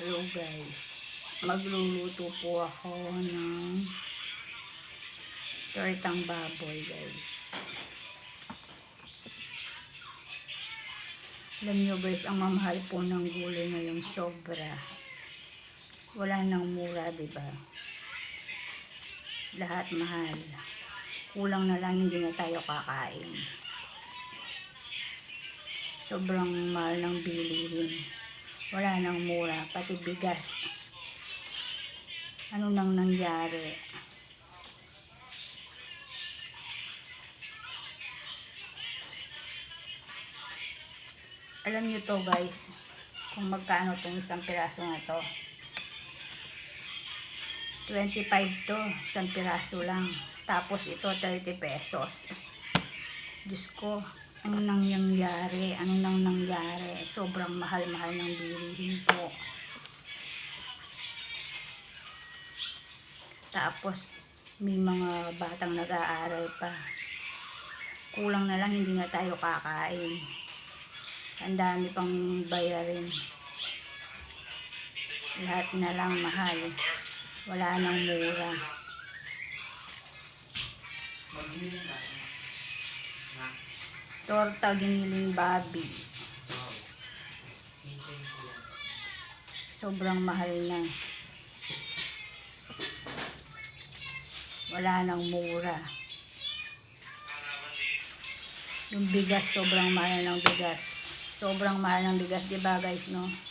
Hello guys, magluluto po ako ng tortang baboy guys. Alam nyo guys, ang mamahal po ng gulay ngayon sobra. Wala nang mura, di ba? Lahat mahal. Kulang na lang hindi na tayo kakain. Sobrang mahal ng bilihin. Wala nang mura, pati bigas. Ano nang nangyari? Alam nyo to guys, kung magkano tong isang piraso na to. 25 to, isang piraso lang. Tapos ito 30 pesos. Diyos ko, ano nang nangyari? Ano nang nangyari? Sobrang mahal-mahal ng bilihin po. Tapos, may mga batang nag-aaral pa. Kulang na lang, hindi na tayo kakain. Ang dami pang bayarin. Lahat na lang mahal. Wala nang mura. Torta giniling babi. Sobrang mahal na. Wala nang mura. Yung bigas, sobrang mahal ng bigas. Sobrang mahal ng bigas, di ba guys, no?